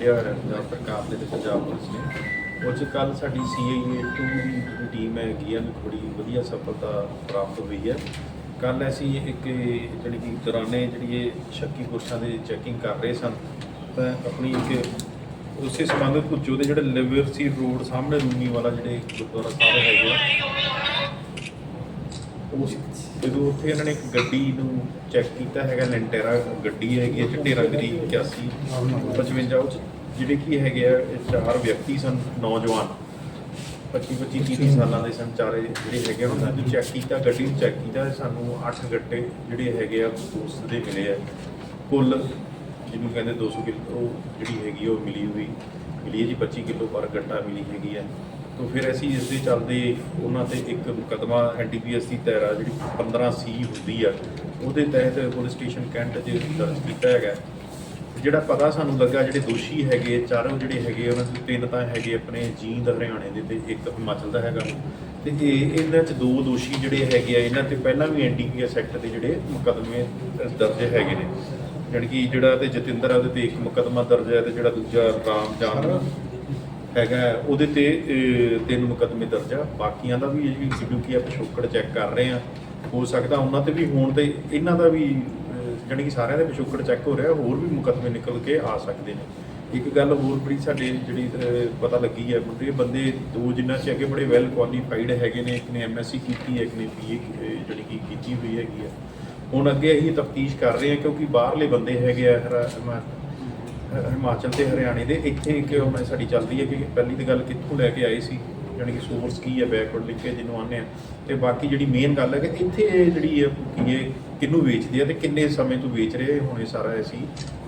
ਢਿਆੜ ਦਾ ਸਰਕਾਰ ਦੇ ਤੇ ਪੰਜਾਬ ਪੁਲਿਸ ਨੇ। ਉਹ ਚ ਕੱਲ ਸਾਡੀ ਸੀਆਈਏ 2 ਦੀ ਟੀਮ ਹੈਗੀ ਆ ਬੜੀ ਵਧੀਆ ਸਫਲਤਾ ਪ੍ਰਾਪਤ ਹੋਈ ਹੈ। ਕੱਲ ਅਸੀਂ ਇੱਕ ਜਿਹੜੀ ਕਿ ਦੌਰਾਨੇ ਜਿਹੜੀ ਇਹ ਸ਼ੱਕੀ ਪੁਰਸ਼ਾਂ ਦੇ ਚੈਕਿੰਗ ਕਰ ਰਹੇ ਸਨ, ਤਾਂ ਆਪਣੀ ਇੱਕ ਉਸੇ ਸੰਬੰਧਿਤ ਕੁਝੋ ਦੇ ਜਿਹੜੇ ਲਿਵਰ ਸੀ ਰੋਡ ਸਾਹਮਣੇ ਰੂਨੀ ਵਾਲਾ ਜਿਹੜੇ ਗੁਰਦੁਆਰਾ ਸਾਹਿਬ ਹੈਗਾ ਉਸ ਜਦੋਂ ਉੱਥੇ ਇਹਨਾਂ ਨੇ ਇੱਕ ਗੱਡੀ ਨੂੰ ਚੈੱਕ ਕੀਤਾ ਹੈਗਾ, ਲੈਂਟੇਰਾ ਗੱਡੀ ਹੈਗੀ ਹੈ, ਚਿੱਟੇ ਰੰਗ ਦੀ 81 55 ਉਹ 'ਚ ਜਿਹੜੇ ਕੀ ਹੈਗੇ ਆ, ਇਹ ਚਾਰ ਵਿਅਕਤੀ ਸਨ, ਨੌਜਵਾਨ। 25 25 30 ਸਾਲਾਂ ਦੇ ਸਨ ਚਾਰੇ ਜਿਹੜੇ ਹੈਗੇ ਆ, ਉਹਨਾਂ ਨੂੰ ਚੈੱਕ ਕੀਤਾ, ਗੱਡੀ ਨੂੰ ਚੈੱਕ ਕੀਤਾ ਸਾਨੂੰ 8 ਗੱਟੇ ਜਿਹੜੇ ਹੈਗੇ ਆ, ਦੋਸਤ ਦੇ ਮਿਲੇ ਆ। ਕੁੱਲ ਜਿਹਨੂੰ ਕਹਿੰਦੇ 200 ਕਿਲੋ ਜਿਹੜੀ ਹੈਗੀ ਆ, ਉਹ ਮਿਲੀ ਹੋਈ, ਮਿਲੀ ਹੈ ਜੀ 25 ਕਿਲੋ ਪਰ ਗੱਟਾ ਮਿਲੀ ਹੈਗੀ ਆ। ਤੋਂ ਫਿਰ ਅਸੀਂ ਇਸ ਦੇ ਚੱਲਦੇ ਉਹਨਾਂ ਤੇ ਇੱਕ ਮੁਕਦਮਾ ਐਨਡੀਪੀਐਸ ਦੀ ਦਾਇਰਾ ਜਿਹੜੀ 15 ਸੀ ਹੁੰਦੀ ਆ, ਉਹਦੇ ਤਹਿਤ ਪੁਲਿਸ ਸਟੇਸ਼ਨ ਕੈਂਟ 'ਚ ਦਰਜ ਕੀਤਾ ਹੈਗਾ। ਜਿਹੜਾ ਪਤਾ ਸਾਨੂੰ ਲੱਗਾ ਜਿਹੜੇ ਦੋਸ਼ੀ ਹੈਗੇ, ਚਾਰੋਂ ਜਿਹੜੇ ਹੈਗੇ ਉਹਨਾਂ ਦੇ ਤਿੰਨ ਤਾਂ ਹੈਗੇ ਆਪਣੇ ਜੀਂਦ ਹਰਿਆਣੇ ਦੇ ਤੇ ਇੱਕ ਹਿਮਾਚਲ ਦਾ ਹੈਗਾ। ਤੇ ਇਹ ਇਹਨਾਂ 'ਚ ਦੋ ਦੋਸ਼ੀ ਜਿਹੜੇ ਹੈਗੇ ਆ, ਇਹਨਾਂ ਤੇ ਪਹਿਲਾਂ ਵੀ ਐਨਡੀਪੀਐਸ ਐਕਟ ਦੇ ਜਿਹੜੇ ਮੁਕੱਦਮੇ ਦਰਜ ਹੈਗੇ ਨੇ। ਜਾਣੀ ਕਿ ਜਿਹੜਾ ਤੇ ਜਤਿੰਦਰ ਆ, ਉਹਦੇ ਤੇ ਇੱਕ ਮੁਕੱਦਮਾ ਦਰਜ ਹੈ ਤੇ ਜਿਹੜਾ ਦੂਜਾ ਰਾਮ ਜਾਨ ਹੈਗਾ ਉਹਦੇ ਤੇ ਤਿੰਨ ਮੁਕੱਦਮੇ ਦਰਜ ਆ। ਬਾਕੀਆਂ ਦਾ ਵੀ ਜਿਹੜੀ ਕਿਉਂਕਿ ਆ ਪਿਛੋਕੜ ਚੈੱਕ ਕਰ ਰਹੇ ਆ। ਹੋ ਸਕਦਾ ਉਹਨਾਂ ਤੇ ਵੀ ਹੋਣ ਤੇ ਇਹਨਾਂ ਦਾ ਵੀ ਅਹ, ਜਾਣੀ ਕਿ ਸਾਰਿਆਂ ਦੇ ਪਿਛੋਕੜ ਚੈੱਕ ਹੋ ਰਿਹਾ ਹੋਰ ਵੀ ਮੁਕੱਦਮੇ ਨਿਕਲ ਕੇ ਆ ਸਕਦੇ ਨੇ। ਇੱਕ ਗੱਲ ਹੋਰ ਬੜੀ ਸਾਡੇ ਜਿਹੜੀ ਪਤਾ ਲੱਗੀ ਹੈ ਮੁੰਡੇ ਬੰਦੇ ਦੋ ਜਿਨ੍ਹਾਂ ਚ ਅੱਗੇ ਬੜੇ ਵੈਲ ਕੁਆਲੀਫਾਈਡ ਹੈਗੇ ਨੇ। ਇੱਕ ਨੇ ਐਮਐਸਸੀ ਕੀਤੀ ਹੈ ਇੱਕ ਨੇ ਬੀਏ ਜਿਹੜੀ ਕਿ ਕੀਤੀ ਹੋਈ ਹੈਗੀ ਆ। ਹੁਣ ਅੱਗੇ ਅਸੀਂ ਤਫਤੀਸ਼ ਕਰ ਰਹੇ ਹਾਂ ਕਿਉਂਕਿ ਬਾਹਰਲੇ ਬੰਦੇ ਹੈਗੇ ਆ ਹਰਾ- ਹਿਮਾਚਲ ਤੇ ਹਰਿਆਣੇ ਦੇ। ਇੱਥੇ ਕਿ ਹੁਣ ਸਾਡੀ ਚੱਲਦੀ ਹੈ ਕਿ ਪਹਿਲੀ ਤਾਂ ਗੱਲ ਕਿੱਥੋਂ ਲੈ ਕੇ ਆਏ ਸੀ ਯਾਨੀ ਕਿ ਸੋਰਸ ਕੀ ਹੈ ਬੈਕਵਰਡ ਲਿੰਕੇਜ ਜਿਹਨੂੰ ਆਉਂਦੇ ਆ। ਤੇ ਬਾਕੀ ਜਿਹੜੀ ਮੇਨ ਗੱਲ ਹੈ ਕਿ ਇੱਥੇ ਇਹ ਜਿਹੜੀ ਹੈ ਕੀ ਇਹ ਕਿਹਨੂੰ ਵੇਚਦੇ ਆ ਤੇ ਕਿੰਨੇ ਸਮੇਂ ਤੋਂ ਵੇਚ ਰਹੇ ਆ, ਹੁਣ ਇਹ ਸਾਰਾ ਅਸੀਂ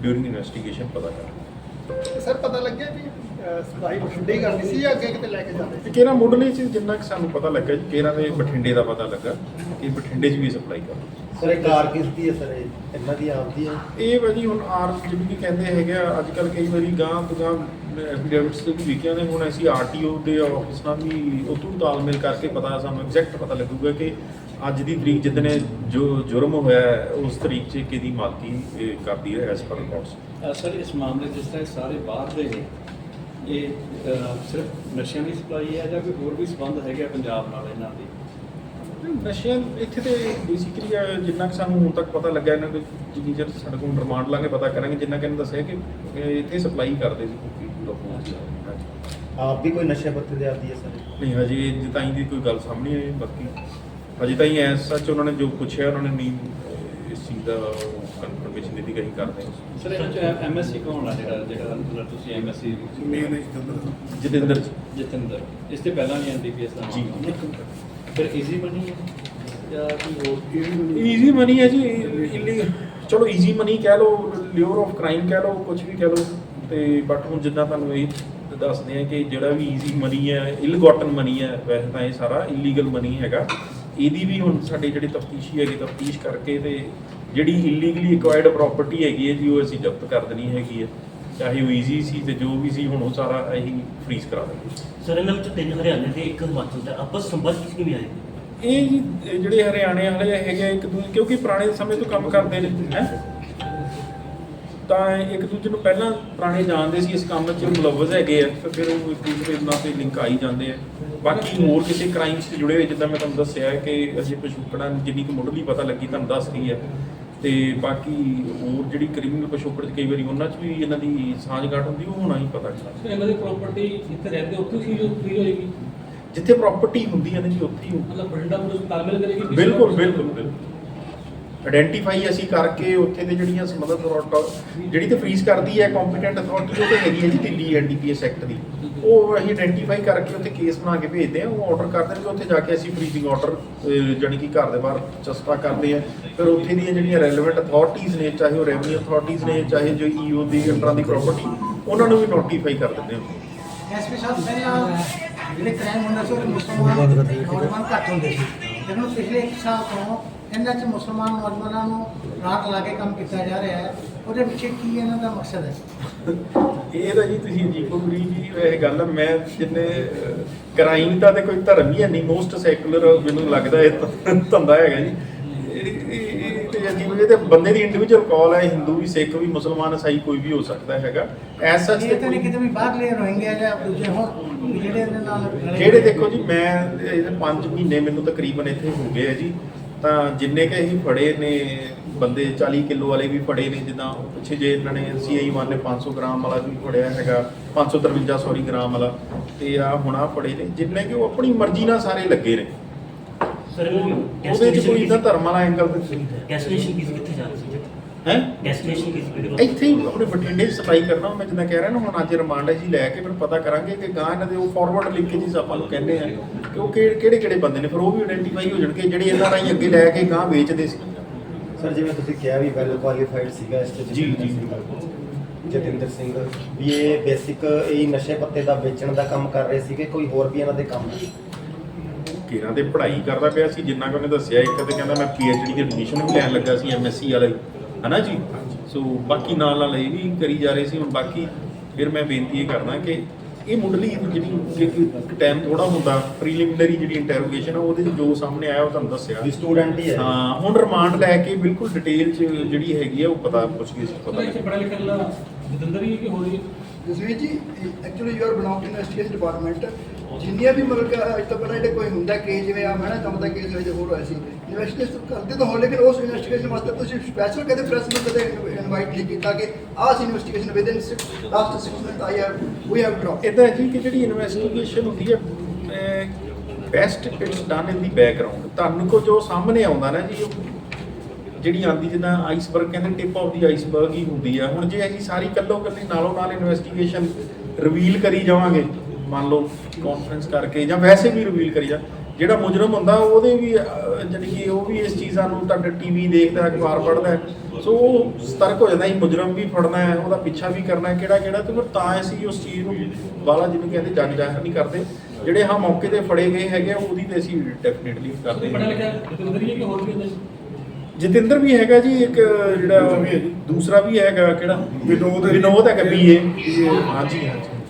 ਡਿਊਰਿੰਗ ਇਨਵੈਸਟੀਗੇਸ਼ਨ ਪਤਾ ਕਰ ਸਰ ਪਤਾ ਲੱਗਿਆ ਵੀ ਸਪਲਾਈ ਬਠਿੰਡੇ ਕਰਨੀ ਸੀ ਜਾਂ ਅੱਗੇ ਕਿਤੇ ਲੈ ਕੇ ਜਾਂਦੇ ਤੇ ਕਿਹੜਾ ਮੁੱਢਲੇ ਚ ਜਿੰਨਾ ਕਿ ਸਾਨੂੰ ਪਤਾ ਲੱਗਾ ਜੀ ਕਿਹੜਾ ਦੇ ਬਠਿੰਡੇ ਦਾ ਪਤਾ ਲੱਗਾ ਕਿ ਬਠਿੰਡੇ 'ਚ ਵੀ ਸਪਲਾਈ ਕਰਦੇ ਸਰ ਇਹ ਕਾਰ ਕਿਸ ਦੀ ਹੈ ਸਰ? ਇਹ ਇਹਨਾਂ ਦੀ ਆਪਦੀ ਹੈ? ਇਹ ਭਾਜੀ ਹੁਣ ਆਰ ਜਿਵੇਂ ਕਿ ਕਹਿੰਦੇ ਹੈਗੇ ਆ ਅੱਜ ਕੱਲ ਕਈ ਵਾਰੀ ਗਾਂ ਤੋਂ ਗਾਂ ਐਫੀਡੇਵਿਟਸ ਤੇ ਵੀ ਵਿਕਿਆ ਨੇ ਹੁਣ ਅਸੀਂ ਆਰਟੀਓ ਦੇ ਆਫਿਸ ਨਾਲ ਵੀ ਉਤੋਂ ਤਾਲਮੇਲ ਕਰਕੇ ਪਤਾ ਸਾਨੂੰ ਐਗਜ਼ੈਕਟ ਪਤਾ ਲੱਗੂਗਾ ਕਿ ਅੱਜ ਦੀ ਤਰੀਕ ਜਿੱਦਣੇ ਜੋ ਜੁਰਮ ਹੋਇਆ ਉਸ ਤਰੀਕ 'ਚ ਕਿਹਦੀ ਮਾਲਕੀ ਕਰਦੀ ਹੈ ਐਸ ਪਰ ਰਿਪੋਰਟਸ ਅ, ਸਰ ਇਸ ਮਾਮਲੇ ਜਿਸ ਤਰ੍ਹਾਂ ਇਹ ਸਾਰੇ ਬਾਹਰ ਦੇ ਨੇ। ਇਹ ਸਿਰਫ ਨਸ਼ਿਆਂ ਦੀ ਸਪਲਾਈ ਹੈ ਜਾਂ ਕੋਈ ਹੋਰ ਵੀ ਸੰਬੰਧ ਹੈਗਾ ਪੰਜਾਬ ਨਾਲ ਇਹਨਾਂ ਦੀ? ਨਸ਼ਿਆਂ ਇੱਥੇ ਤੇ ਬੇਸਿਕਲੀ ਜਿੰਨਾ ਕਿ ਸਾਨੂੰ ਹੁਣ ਤੱਕ ਪਤਾ ਲੱਗਾ ਇਹਨਾਂ ਦੇ ਜਿੰਨੀ ਚਿਰ ਸਾਡੇ ਕੋਲ ਰਿਮਾਂਡ ਲਾਂਗੇ ਪਤਾ ਕਰਾਂਗੇ ਜਿੰਨਾ ਕਿ ਇਹਨਾਂ ਦੱਸਿਆ ਕਿ ਇਹ ਇੱਥੇ ਸਪਲਾਈ ਕਰਦੇ ਸੀ ਕੁਕੀ ਲੋਕ। ਹਾਂਜੀ ਆਪ ਵੀ ਕੋਈ ਨਸ਼ੇ ਪੱਤੇ ਦੇ ਆਦੀ ਹੈ ਸਰ? ਨਹੀਂ ਹਜੇ ਅਜੇ ਤਾਈਂ ਦੀ ਕੋਈ ਗੱਲ ਸਾਹਮਣੇ ਆਈ ਬਾਕੀ ਹਜੇ ਤਾਈਂ ਐਸ ਸੱਚ ਉਹਨਾਂ ਨੇ ਜੋ ਪੁੱਛਿਆ ਉਹਨਾਂ ਨੇ ਨਹੀਂ ਇਸ ਚੀਜ਼ ਦਾ ਦਿੱਤੀ ਕਹੀਂ ਕਰਦੇ ਹਾਂ। ਸਰ ਇਹਨਾਂ ਚ ਐਮਐਸਸੀ ਕੌਣ ਆ ਜਿਹੜਾ ਜਿਹੜਾ ਜਿਹੜਾ ਤੁਸੀਂ ਐਮਐਸਸੀ ਜਤਿੰਦਰ ਜੀ। ਜਤਿੰਦਰ। ਇਸ ਤੇ ਪਹਿਲਾਂ ਵੀ ਐਨਡੀਪੀਐਸ ਦਾ ਜੀ। ਫਿਰ ਈਜ਼ੀ ਹੈ ਜਾਂ ਕੋਈ ਹੋਰ? ਈਜ਼ੀ ਮਨੀ ਹੈ। ਜੀ ਇਲੀ ਚਲੋ ਈਜ਼ੀ ਮਨੀ ਕਹਿ ਲਓ ਲਿਓਰ ਆਫ ਕ੍ਰਾਈਮ ਕਹਿ ਲਓ ਕੁਝ ਵੀ ਕਹਿ ਲਓ। ਤੇ ਬਟ ਹੁਣ ਜਿੱਦਾਂ ਤੁਹਾਨੂੰ ਇਹ ਦੱਸਦੇ ਆ ਕਿ ਜਿਹੜਾ ਵੀ ਈਜ਼ੀ ਮਨੀ ਹੈ ਇਲਗੋਟਨ ਮਨੀ ਹੈ ਵੈਸੇ ਤਾਂ ਇਹ ਸਾਰਾ ਇਲੀਗਲ ਮਨੀ ਹੈਗਾ। ਇਹਦੀ ਵੀ ਹੁਣ ਸਾਡੇ ਜਿਹੜੇ ਤਫਤੀਸ਼ੀ ਹੈਗੇ ਤਫਤੀਸ਼ ਕਰਕੇ ਤੇ ਜਿਹੜੀ ਇਲੀਗਲੀ ਐਕਵਾਇਰਡ ਪ੍ਰਾਪਰਟੀ ਹੈਗੀ ਹੈ ਜੀ ਉਹ ਅਸੀਂ ਜ਼ਬਤ ਕਰ ਦੇਣੀ ਹੈਗੀ ਹੈ। ਚਾਹੇ ਉਹ ਈਜ਼ੀ ਸੀ ਤੇ ਜੋ ਵੀ ਸੀ ਹੁਣ ਉਹ ਸਾਰਾ ਅਸੀਂ ਫ੍ਰੀਜ਼ ਕਰਾ ਦਾਂਗੇ ਸਰ ਇਹਨਾਂ ਵਿੱਚ ਤਿੰਨ ਹਰਿਆਣੇ ਦੇ ਇੱਕ ਹਿਮਾਚਲ ਦਾ। ਆਪਸ ਸੰਪਰਕ ਕਿਸ ਨਹੀਂ ਆਏ? ਇਹ ਜੀ ਜਿਹੜੇ ਹਰਿਆਣੇ ਵਾਲੇ ਹੈਗੇ ਆ ਇੱਕ ਦੂਜੇ ਕਿਉਂਕਿ ਪੁਰਾਣੇ ਸਮੇਂ ਤੋਂ ਕੰਮ ਕਰਦੇ ਨੇ ਹੈ? ਤਾਂ ਇੱਕ ਦੂਜੇ ਨੂੰ ਪਹਿਲਾਂ ਪੁਰਾਣੇ ਜਾਣਦੇ ਸੀ ਇਸ ਕੰਮ 'ਚ ਮੁਲਵਜ਼ ਹੈਗੇ ਆ ਤੇ ਫਿਰ ਉਹ ਇੱਕ ਦੂਜੇ ਨਾਲ ਤੇ ਲਿੰਕ ਆਈ ਜਾਂਦੇ ਆ। ਬਾਕੀ ਹੋਰ ਕਿਸੇ ਕ੍ਰਾਈਮ 'ਚ ਜੁੜੇ ਹੋਏ ਜਿੱਦਾਂ ਮੈਂ ਤੁਹਾਨੂੰ ਦੱਸਿਆ ਕਿ ਅਜੇ ਪਿਛੋਕੜਾਂ ਜਿੰਨੀ ਕੁ ਮੁੱਢਲੀ ਪਤਾ ਲੱਗੀ ਤੁਹਾਨੂੰ ਦੱਸ ਰਹੀ ਹੈ ਤੇ ਬਾਕੀ ਹੋਰ ਜਿਹੜੀ ਕ੍ਰਿਮੀਨਲ ਪਿਛੋਕੜ 'ਚ ਕਈ ਵਾਰੀ ਉਹਨਾਂ 'ਚ ਵੀ ਇਹਨਾਂ ਦੀ ਸਾਂਝਗਾਠ ਹੁੰਦੀ ਉਹ ਹੋਣਾ ਹੀ ਪਤਾ ਚੱਲਦਾ ਇਹਨਾਂ ਦੀ ਪ੍ਰਾਪਰਟੀ ਜਿੱਥੇ ਰਹਿੰਦੇ ਉੱਥੇ ਹੀ ਫ੍ਰੀ ਹੋਏਗੀ? ਜਿੱਥੇ ਪ੍ਰਾਪਰਟੀ ਹੁੰਦੀ ਹੈ ਨਾ ਜੀ ਉੱਥੇ ਹੀ ਮਤਲਬ ਬਠਿੰਡਾ ਪੁਲਿਸ ਤਾਲਮੇਲ ਕਰੇਗੀ? ਬਿਲਕੁਲ? ਬਿਲਕੁਲ ਬਿਲਕੁਲ। ਆਇਡੈਂਟੀਫਾਈ ਅਸੀਂ ਕਰਕੇ ਉੱਥੇ ਦੇ ਜਿਹੜੀਆਂ ਸੰਬੰਧਿਤ ਅਥਾਰਟੀ ਜਿਹੜੀ ਤੇ ਫ੍ਰੀਜ਼ ਕਰਦੀ ਹੈ ਕੰਪੀਟੈਂਟ ਅਥਾਰਟੀ ਉਹ ਤੇ ਹੈਗੀ ਹੈ ਜੀ ਦਿੱਲੀ ਐਨਡੀਪੀਐਸ ਐਕਟ ਦੀ। ਉਹ ਅਸੀਂ ਆਇਡੈਂਟੀਫਾਈ ਕਰਕੇ ਉੱਥੇ ਕੇਸ ਬਣਾ ਕੇ ਭੇਜਦੇ ਆ ਉਹ ਆਰਡਰ ਕਰ ਦੇਣਗੇ ਉੱਥੇ ਜਾ ਕੇ ਅਸੀਂ ਫ੍ਰੀਜ਼ਿੰਗ ਆਰਡਰ ਜਾਣੀ ਕਿ ਘਰ ਦੇ ਬਾਹਰ ਚਸਪਾ ਕਰਦੇ ਆ ਫਿਰ ਉੱਥੇ ਦੀਆਂ ਜਿਹੜੀਆਂ ਰੈਲੇਵੈਂਟ ਅਥਾਰਟੀਆਂ ਨੇ, ਚਾਹੇ ਉਹ ਰੈਵਨਿਊ ਅਥਾਰਟੀਆਂ ਨੇ, ਚਾਹੇ ਜੋ ਈਓ ਦੀ ਅੰਡਰਾਂ ਦੀ ਪ੍ਰਾਪਰਟੀ ਉਹਨਾਂ ਨੂੰ ਵੀ ਨੋਟੀਫਾਈ ਕਰ ਦਿੰਦੇ ਹਾਂ। ਐਸਪੀ ਸਾਹਿਬ ਪਹਿਲਾਂ ਜਿਹੜੇ ਕ੍ਰਾਈਮ ਹੁੰਦਾ ਸੀ, ਉਹ ਮੁਸਲਮਾਨ ਨੌਜਵਾਨ ਘੱਟ ਹੁੰਦੇ ਸੀ। ਲੇਕਿਨ ਪਿਛਲੇ ਇੱਕ ਸਾਲ ਤੋਂ ਇਹਨਾਂ 'ਚ ਮੁਸਲਮਾਨ ਨੌਜਵਾਨਾਂ ਨੂੰ ਰਾਤ ਲਾ ਕੇ ਕੰਮ ਕੀਤਾ ਜਾ ਰਿਹਾ ਹੈ। ਉਹਦੇ ਪਿੱਛੇ ਕੀ ਇਹਨਾਂ ਦਾ ਮਕਸਦ ਹੈ? ਇਹ ਤਾਂ ਜੀ ਤੁਸੀਂ ਅਜੀਬੋ-ਗਰੀਬ ਜੀ ਇਹ ਗੱਲ ਆ, ਮੈਂ ਜਿੰਨੇ ਕ੍ਰਾਈਮ ਦਾ ਤੇ ਕੋਈ ਧਰਮ ਹੀ ਹੈ ਨਹੀਂ ਮੋਸਟ ਸੈਕੂਲਰ ਮੈਨੂੰ ਲੱਗਦਾ ਇਹ ਧੰਦਾ ਹੈਗਾ ਜੀ। ਇਹ- ਇਹ ਇਹ ਤੇ ਅਜੀਬ ਇਹ ਤੇ ਬੰਦੇ ਦੀ ਇੰਡੀਵਿਜੂਅਲ ਕਾਲ ਹੈ ਹਿੰਦੂ ਵੀ ਸਿੱਖ ਵੀ ਮੁਸਲਮਾਨ ਈਸਾਈ ਕੋਈ ਵੀ ਹੋ ਸਕਦਾ ਹੈਗਾ। ਐਸ ਸੱਚ ਇਹ ਤਾਂ ਨਹੀਂ ਕਿਤੇ ਵੀ ਬਾਹਰਲੇ ਰੋਹਿੰਗੇ ਜਾਂ ਦੂਜੇ ਵੀ ਜਿਹੜੇ ਇਹਦੇ ਨਾਲ ਰਲੇ ਜਿਹੜੇ ਦੇਖੋ ਜੀ ਮੈਂ ਇਹਦੇ 5 ਮਹੀਨੇ ਮੈਨੂੰ ਤਕਰੀਬਨ ਇੱਥੇ ਹੋ ਗਏ ਆ ਜੀ। ਤਾਂ ਜਿੰਨੇ ਕਿ ਅਸੀਂ ਫੜੇ ਨੇ ਬੰਦੇ 40 ਕਿਲੋ ਵਾਲੇ ਵੀ ਫੜੇ ਨੇ ਜਿੱਦਾਂ ਪਿੱਛੇ ਜੇ ਇਹਨਾਂ ਨੇ ਸੀਆਈ ਵਨ ਨੇ 500 ਗ੍ਰਾਮ ਵਾਲਾ ਵੀ ਫੜਿਆ ਹੈਗਾ 553 ਸੌਰੀ ਗ੍ਰਾਮ ਵਾਲਾ ਤੇ ਆ ਹੁਣ ਆ ਫੜੇ ਨੇ ਜਿੰਨੇ ਕਿ ਉਹ ਆਪਣੀ ਮਰਜ਼ੀ ਨਾਲ ਸਾਰੇ ਲੱਗੇ ਨੇ। ਸਰ ਉਹਦੇ 'ਚ ਕੋਈ ਇਦਾਂ ਧਰਮ ਵਾਲਾ ਐਂਗਲ ਤੇ ਡੈਸਟੀਨੇਸ਼ਨ ਕਿੱਥੇ ਜਾ ਰਹੀ ਸੀ? ਹੈ? ਡੈਸਟੀਨੇਸ਼ਨ ਕਿਸ ਕਿਹੜੇ ਇੱਥੇ ਹੀ ਆਪਣੇ ਬਠਿੰਡੇ ਸਫ਼ਾਈ ਕਰਨਾ ਮੈਂ ਜਿੱਦਾਂ ਕਹਿ ਰਿਹਾ ਨਾ ਹੁਣ ਅੱਜ ਰਿਮਾਂਡ ਹੈ ਜੀ ਲੈ ਕੇ ਫਿਰ ਪਤਾ ਕਰਾਂਗੇ ਕਿ ਗਾਂ ਇਹਨਾਂ ਦੇ ਉਹ ਫਾਰਵਰਡ ਲਿੰਕੇਜਸ ਆਪਾਂ ਨੂੰ ਕਹਿੰਦੇ ਆ ਕਿ ਉਹ ਕਿਹੜੇ ਕਿਹੜੇ ਬੰਦੇ ਨੇ ਫਿਰ ਉਹ ਵੀ ਆਇਡੈਂਟੀਫਾਈ ਹੋ ਜਾਣਗੇ ਜਿਹੜੇ ਇਹਨਾਂ ਰਾਹੀਂ ਅੱਗੇ ਲੈ ਕੇ ਗਾਂ ਵੇਚਦੇ ਸੀ। ਸਰ ਜਿਵੇਂ ਤੁਸੀਂ ਕਿਹਾ ਵੀ ਵੈਲ ਕੁਆਲੀਫਾਈਡ ਸੀਗਾ ਇਸ ਤੇ ਜੀ, ਜੀ। ਜਤਿੰਦਰ ਸਿੰਘ ਵੀ ਇਹ ਬੇਸਿਕ ਇਹ ਨਸ਼ੇ ਪੱਤੇ ਦਾ ਵੇਚਣ ਦਾ ਕੰਮ ਕਰ ਰਹੇ ਸੀਗੇ ਕੋਈ ਹੋਰ ਵੀ ਇਹਨਾਂ ਦੇ ਕੰਮ ਕਿਰਾਂ ਦੇ ਪੜ੍ਹਾਈ ਕਰਦਾ ਪਿਆ ਸੀ ਜਿੰਨਾ ਕਿ ਉਹਨੇ ਦੱਸਿਆ ਇੱਕ ਤੇ ਕਹਿੰਦਾ ਮੈਂ ਪੀਐਚਡੀ ਦੀ ਐਡਮਿਸ਼ਨ ਵੀ ਲੈਣ ਲੱਗਾ ਸੀ ਐਮਐਸਸੀ ਵਾਲਾ। ਹਨਾ ਜੀ? ਸੋ ਬਾਕੀ ਨਾਲ ਨਾਲ ਇਹ ਵੀ ਕਰੀ ਜਾ ਰਹੇ ਸੀ ਹੁਣ ਬਾਕੀ ਫਿਰ ਮੈਂ ਬੇਨਤੀ ਇਹ ਕਰਦਾ ਕਿ ਇਹ ਮੁੱਢਲੀ ਜਿਹੜੀ ਟਾਈਮ ਥੋੜਾ ਹੁੰਦਾ ਪ੍ਰੀਲਿਮਿਨਰੀ ਜਿਹੜੀ ਇੰਟਰੋਗੇਸ਼ਨ ਆ ਉਹਦੇ ਜੋ ਸਾਹਮਣੇ ਆਇਆ ਉਹ ਤੁਹਾਨੂੰ ਦੱਸਿਆ। ਵੀ ਸਟੂਡੈਂਟ ਹੀ ਹੈ। ਹਾਂ ਹੁਣ ਰਿਮਾਂਡ ਲੈ ਕੇ ਬਿਲਕੁਲ ਡਿਟੇਲ 'ਚ ਜਿਹੜੀ ਹੈਗੀ ਆ ਉਹ ਪਤਾ ਪੁੱਛ ਗਈ ਸੀ ਪਤਾ ਇੱਥੇ ਪੜ੍ਹਾ ਲਿਖਿਆ ਵਾਲਾ ਜਤਿੰਦਰ ਹੀ ਹੈ ਕਿ ਹੋਰ ਹੀ ਹੈ? Jasvir ji actually you are belong to investigation department ਜਿੰਨੀਆਂ ਵੀ ਮਤਲਬ ਕਿ ਅੱਜ ਤੋਂ ਪਹਿਲਾਂ ਜਿਹੜੇ ਕੋਈ ਹੁੰਦਾ ਕੇਸ ਜਿਵੇਂ ਆ ਮੈਂ ਨਾ ਕੰਮ ਦਾ ਕੇਸ ਹੋਇਆ ਹੋਰ ਹੋਇਆ ਸੀ ਇਨਵੈਸਟੀਗੇਸ਼ਨ ਕਰਦੇ ਤਾਂ ਹੋ ਲੇਕਿਨ ਉਸ ਇਨਵੈਸਟੀਗੇਸ਼ਨ ਵਾਸਤੇ ਤੁਸੀਂ ਸਪੈਸ਼ਲ ਕਦੇ ਪ੍ਰੈਸ ਨੂੰ ਕਦੇ ਇਨਵਾਈਟ ਨਹੀਂ ਕੀਤਾ ਕਿ ਆਹ ਸੀ investigation with in last 6 month I have we have drop ਇਦਾਂ ਜੀ ਕਿ ਜਿਹੜੀ ਇਨਵੈਸਟੀਗੇਸ਼ਨ ਹੁੰਦੀ ਹੈ best it's done in the background ਤੁਹਾਨੂੰ ਕੋ ਜੋ ਸਾਹਮਣੇ ਆਉਂਦਾ ਨਾ ਜੀ ਉਹ ਜਿਹੜੀ ਆਂਦੀ ਜਿੱਦਾਂ ਆਈਸਬਰਗ ਕਹਿੰਦੇ ਟਿਪ ਆਫ ਦੀ ਆਈਸਬਰਗ ਹੀ ਹੁੰਦੀ ਆ। ਹੁਣ ਜੇ ਅਸੀਂ ਸਾਰੀ ਕੱਲੋ ਕੱਲੀ ਨਾਲੋਂ ਨਾਲ ਇਨਵੈਸਟੀਗੇਸ਼ਨ ਰਿਵੀਲ ਕਰੀ ਜਾਵਾਂਗੇ ਮੰਨ ਲਓ ਕਾਨਫਰੰਸ ਕਰਕੇ ਜਾਂ ਵੈਸੇ ਵੀ ਰਿਵੀਲ ਕਰੀ ਜਾ ਜਿਹੜਾ ਮੁਜਰਮ ਹੁੰਦਾ ਉਹਦੇ ਵੀ ਜਾਣੀ ਕਿ ਉਹ ਵੀ ਇਸ ਚੀਜ਼ਾਂ ਨੂੰ ਤੁਹਾਡੇ ਟੀਵੀ ਦੇਖਦਾ ਅਖਬਾਰ ਪੜ੍ਹਦਾ। ਸੋ ਉਹ ਸਤਰਕ ਹੋ ਜਾਂਦਾ ਹੀ ਮੁਜਰਮ ਵੀ ਫੜਨਾ ਹੈ ਉਹਦਾ ਪਿੱਛਾ ਵੀ ਕਰਨਾ ਹੈ ਕਿਹੜਾ ਕਿਹੜਾ ਤੇ ਫਿਰ ਤਾਂ ਅਸੀਂ ਉਸ ਚੀਜ਼ ਨੂੰ ਬਾਲਾ ਜਿਹਨੂੰ ਕਹਿੰਦੇ ਜੱਜ ਜ਼ਾਹਿਰ ਨਹੀਂ ਕਰਦੇ। ਜਿਹੜੇ ਹਾਂ ਮੌਕੇ ਤੇ ਫੜੇ ਗਏ ਹੈਗੇ ਉਹਦੀ ਤੇ ਅਸੀਂ ਡੈਫੀਨਿਟਲੀ ਕਰਦੇ ਹੈ। ਜਤਿੰਦਰ ਵੀ ਹੈਗਾ ਜੀ ਇੱਕ ਜਿਹੜਾ ਦੂਸਰਾ ਵੀ ਹੈਗਾ ਕਿਹੜਾ? ਵਿਨੋਦ ਵਿਨੋਦ ਹੈਗਾ ਬੀਏ ਹਾਂਜੀ ਹਾਂਜੀ।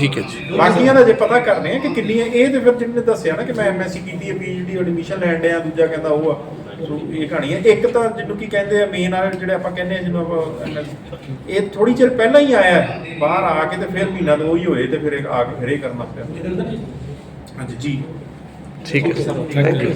ਠੀਕ ਹੈ ਜੀ। ਬਾਕੀਆਂ ਦਾ ਜੇ ਪਤਾ ਕਰਨੇ ਆ ਕਿ ਕਿੰਨੀ ਹੈ ਇਹ ਤੇ ਫਿਰ ਜਿਹਨੇ ਦੱਸਿਆ ਨਾ ਕਿ ਮੈਂ ਐਮਐਸਸੀ ਕੀਤੀ ਹੈ ਪੀਐਚਡੀ ਐਡਮਿਸ਼ਨ ਲੈਣ ਡਿਆ ਦੂਜਾ ਕਹਿੰਦਾ ਉਹ ਆ। ਸੋ ਇਹ ਕਹਾਣੀ ਹੈ ਇੱਕ ਤਾਂ ਜਿਹਨੂੰ ਕੀ ਕਹਿੰਦੇ ਆ ਮੇਨ ਵਾਲੇ ਜਿਹੜੇ ਆਪਾਂ ਕਹਿੰਦੇ ਆ ਜਿਹਨੂੰ ਆਪਾਂ ਇਹ ਥੋੜੀ ਚਿਰ ਪਹਿਲਾਂ ਹੀ ਆਇਆ। ਬਾਹਰ ਆ ਕੇ ਤੇ ਫਿਰ ਮਹੀਨਾ ਦੋ ਹੀ ਹੋਏ ਤੇ ਫਿਰ ਇਹ ਆ ਕੇ ਫਿਰ ਇਹ ਕਰਨਾ ਪਿਆ। ਹਾਂਜੀ ਜੀ। ਠੀਕ ਹੈ। Thank you